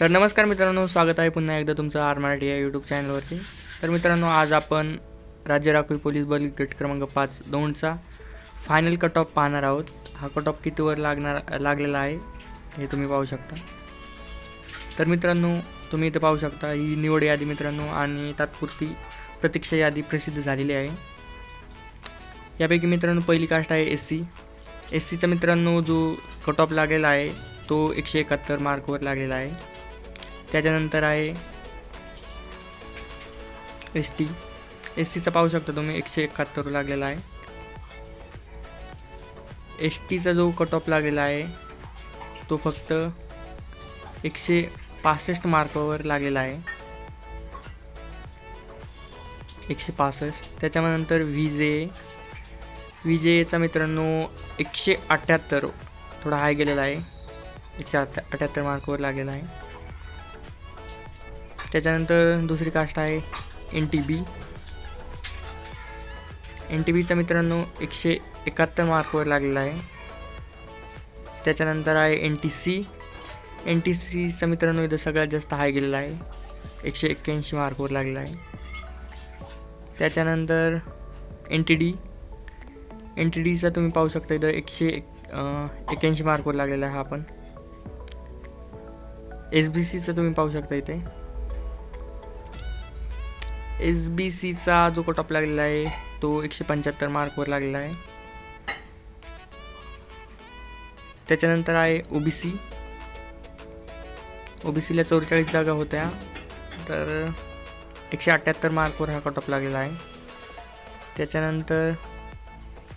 तर नमस्कार मित्रांनो स्वागत आहे पुन्हा एकदा तुमचं आर मराठी या यूट्यूब चॅनलवरती तर मित्रांनो आज आपण राज्य राखीव पोलीस बल गट क्रमांक पाच दोनचा फायनल कट ऑफ पाहणार आहोत. हा कट ऑफ कितीवर लागणार लागलेला आहे हे तुम्ही पाहू शकता. तर मित्रांनो तुम्ही इथं पाहू शकता ही निवड यादी मित्रांनो आणि तात्पुरती प्रतीक्षा यादी प्रसिद्ध झालेली आहे. यापैकी मित्रांनो पहिली कास्ट आहे एस सी एस सीचा मित्रांनो जो कट ऑफ लागलेला आहे तो एकशे एकाहत्तर मार्कवर लागलेला आहे. त्याच्यानंतर आहे एस टी एस सीचा पाहू शकता तुम्ही एकशे एकाहत्तर लागलेला आहे. एस टीचा जो कट ऑफ लागलेला आहे तो फक्त एकशे पासष्ट मार्कावर लागलेला आहे. एकशे पासष्ट. त्याच्यानंतर व्ही जे जेचा मित्रांनो एकशे अठ्ठ्याहत्तर थोडा हाय गेलेला आहे. एकशे अठ्ठ्या अठ्ठ्याहत्तर मार्कवर लागलेला आहे. त्याच्यानंतर दुसरी कास्ट आहे N T B N T बीचा मित्रांनो एकशे एकाहत्तर मार्कवर लागलेला आहे. त्याच्यानंतर आहे N T C N T सीचा मित्रांनो इथं सगळ्यात जास्त हाय गेलेला आहे. एकशे एक्क्याऐंशी मार्कवर लागलेला आहे. त्याच्यानंतर N T D N T डीचा तुम्ही पाहू शकता इथं एकशे एक एक्याऐंशी मार्कवर लागलेला आहे हा पण. एस बी सीचं तुम्ही पाहू शकता इथे. एस बी सीचा जो कटॉप लागलेला आहे तो एकशे पंच्याहत्तर मार्कवर लागलेला आहे. त्याच्यानंतर आहे O B C O B सीला चौवेचाळीस जागा होत्या तर एकशे अठ्ठ्याहत्तर मार्कवर हा कटॉप लागलेला आहे. त्याच्यानंतर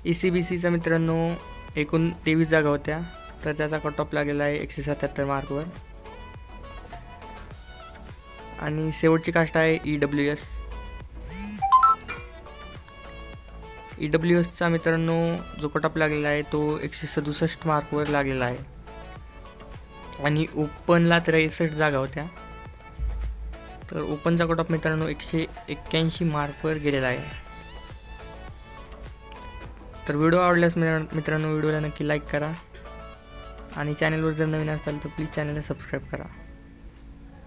ई सी बी सीचा मित्रांनो एकूण तेवीस जागा होत्या तर त्याचा कटॉप लागलेला आहे एकशे सत्याहत्तर मार्कवर आणि शेवटची कास्ट आहे E W S E W एसचा मित्रांनो जो कटअप लागलेला आहे तो एकशे सदुसष्ट मार्कवर लागलेला आहे. आणि ओपनला त्रेसष्ट जागा होत्या. तर ओपनचा कटअप ऑफ मित्रांनो एकशे एक्क्याऐंशी मार्कवर गेलेला आहे. तर व्हिडिओ आवडल्यास मित्रांनो व्हिडिओला नक्की लाईक करा. आणि चॅनलवर जर नवीन असाल तर प्लीज चॅनलला सबस्क्राईब करा.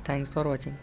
Thanks for watching.